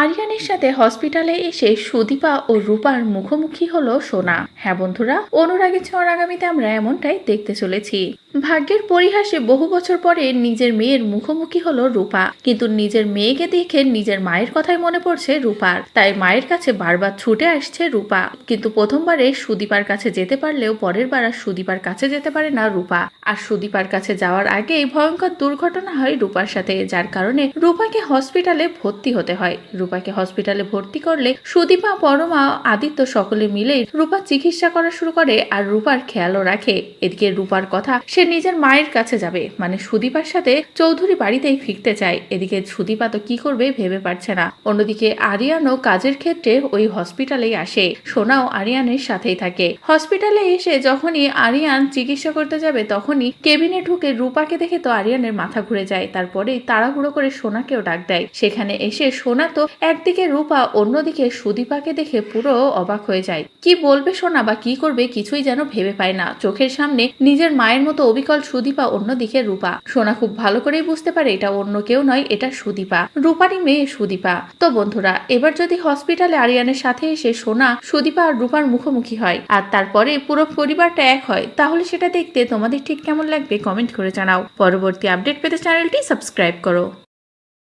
আরিয়ানের সাথে হসপিটালে এসে সুদীপা ও রূপার মুখোমুখি হলো সোনা। হ্যাঁ বন্ধুরা অনুরাগী ছোঁয়ার আগামীতে আমরা এমনটাই দেখতে চলেছি। ভাগ্যের পরিহাসে বহু বছর পরে নিজের মেয়ের মুখোমুখি হলো রূপা। কিন্তু নিজের মেয়েকে দেখে নিজের মায়ের কথাই মনে পড়ছে রূপার। তাই মায়ের কাছে বারবার ছুটে আসছে রূপা। কিন্তু প্রথমবারে সুদীপার কাছে যেতে পারলেও পরের বার আর সুদীপার কাছে যেতে পারে না রূপা। আর সুদীপার কাছে যাওয়ার আগেই ভয়ঙ্কর দুর্ঘটনা হয় রূপার সাথে, যার কারণে রূপাকে হসপিটালে ভর্তি হতে হয়। রূপাকে হসপিটালে ভর্তি করলে সুদীপা, পরমা, আদিত্য সকলে মিলে রূপার চিকিৎসা করা শুরু করে আর রূপার খেয়ালও রাখে। এদিকে রূপার কথা সে নিজের মায়ের কাছে যাবে মানে সুদীপার সাথে চৌধুরী বাড়িতেই ফিরতে চায়। এদিকে সুদীপা তো কি করবে ভেবে পারছে না। অন্যদিকে আরিয়ানও কাজের ক্ষেত্রে ওই হসপিটালেই আসে। সোনাও আরিয়ানের সাথেই থাকে। হসপিটালে এসে যখনই আরিয়ান চিকিৎসা করতে যাবে, তখনই কেবিনে ঢুকে রূপাকে দেখে তো আরিয়ানের মাথা ঘুরে যায়। তারপরেই তাড়াহুড়ো করে সোনাকেও ডাক দেয়। সেখানে এসে সোনা তো একদিকে রূপা অন্যদিকে সুদীপাকে দেখে পুরো অবাক হয়ে যায়। কি বলবে সোনা বা কি করবে কিছুই যেন ভেবে পায় না। চোখের সামনে নিজের মায়ের মতো অবিকল সুদীপা অন্যদিকে রূপা। সোনা খুব ভালো করেই বুঝতে পারে এটা অন্য কেউ নয়, এটা সুদীপা। রূপারই মেয়ে সুদীপা। তো বন্ধুরা, এবার যদি হসপিটালে আরিয়ানের সাথে এসে সোনা, সুদীপা আর রূপার মুখোমুখি হয় আর তারপরে পুরো পরিবারটা এক হয়, তাহলে সেটা দেখতে তোমাদের ঠিক কেমন লাগবে কমেন্ট করে জানাও। পরবর্তী আপডেট পেতে চ্যানেলটি সাবস্ক্রাইব করো।